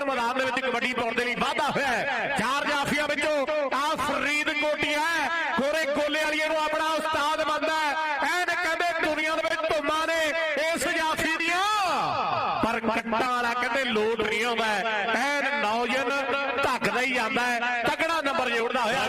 ਖੇਡ ਮੈਦਾਨ ਦੇ ਵਿੱਚ ਕਬੱਡੀ ਪਾਉਣ ਦੇ ਲਈ ਵਾਧਾ ਹੋਇਆ ਹੈ। ਚਾਰ ਜਾਫੀਆਂ ਵਿੱਚੋਂ ਆ ਫਰੀਦ ਕੋਟੀਆ ਕੋਰੇ ਗੋਲੇ ਵਾਲੀਏ ਨੂੰ ਆਪਣਾ ਉਸਤਾਦ ਮੰਨਦਾ ਹੈ। ਐਨ ਕਹਿੰਦੇ ਦੁਨੀਆ ਦੇ ਵਿੱਚ ਧੁੰਮਾਂ ਨੇ ਇਸ ਜਾਫੀ ਦੀਆਂ। ਪਰ ਕੱਟਾਂ ਵਾਲਾ ਕਹਿੰਦੇ ਲੋਟ ਨਹੀਂ ਆਉਂਦਾ ਐਨ ਨੌਜਨ ਧੱਕਦਾ ਹੀ ਜਾਂਦਾ ਤਗੜਾ ਨੰਬਰ ਜੋੜਦਾ ਹੋਇਆ।